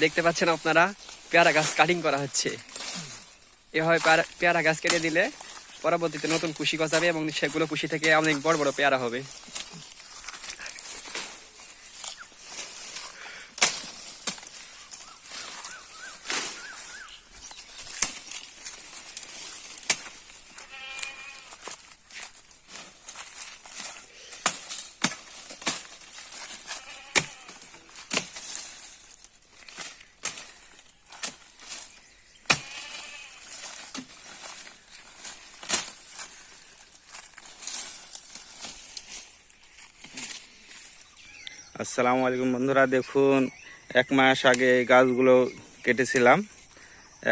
দেখতে পাচ্ছেন আপনারা, পেয়ারা গাছ কাটিং করা হচ্ছে। এভাবে পেয়ারা- গাছ কেটে দিলে পরবর্তীতে নতুন কুশি গজাবে এবং সেগুলো কুশি থেকে অনেক বড় বড় পেয়ারা হবে। আসসালামু আলাইকুম বন্ধুরা, দেখুন, এক মাস আগে এই গাছগুলো কেটেছিলাম।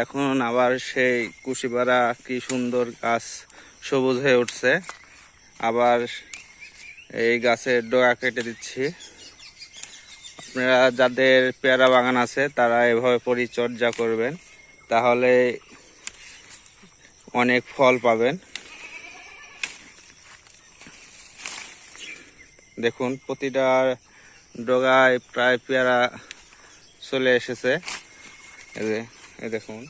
এখন আবার সেই কুশিপাড়া কি সুন্দর গাছ সবুজ হয়ে উঠছে। আবার এই গাছের ডগা কেটে দিচ্ছি। আপনারা যাদের পেয়ারা বাগান আছে, তারা এভাবে পরিচর্যা করবেন, তাহলে অনেক ফল পাবেন। দেখুন, প্রতিটা ডগায় প্রায় পেয়ারা চলে এসেছে। দেখুন।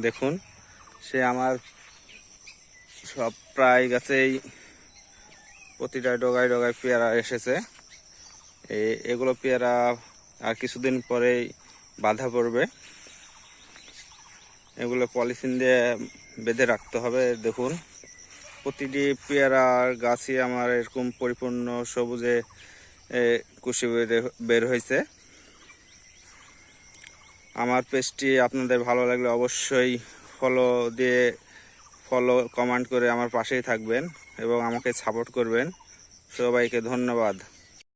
দেখুন, সে আমার সব প্রায় গাছেই প্রতিটা ডগায় ডগায় পেয়ারা এসেছে। এগুলো পেয়ারা আর কিছুদিন পরেই বাধা পড়বে। এগুলো পলিথিন দিয়ে বেঁধে রাখতে হবে, দেখুন। প্রতিটি পেয়ারার গাছই আমার এরকম পরিপূর্ণ সবুজে কুশি বের হয়েছে। আমার পেজটি আপনাদের ভালো লাগলে অবশ্যই ফলো দিয়ে ফলো কমেন্ট করে আমার পাশেই থাকবেন এবং আমাকে সাপোর্ট করবেন। সবাইকে ধন্যবাদ।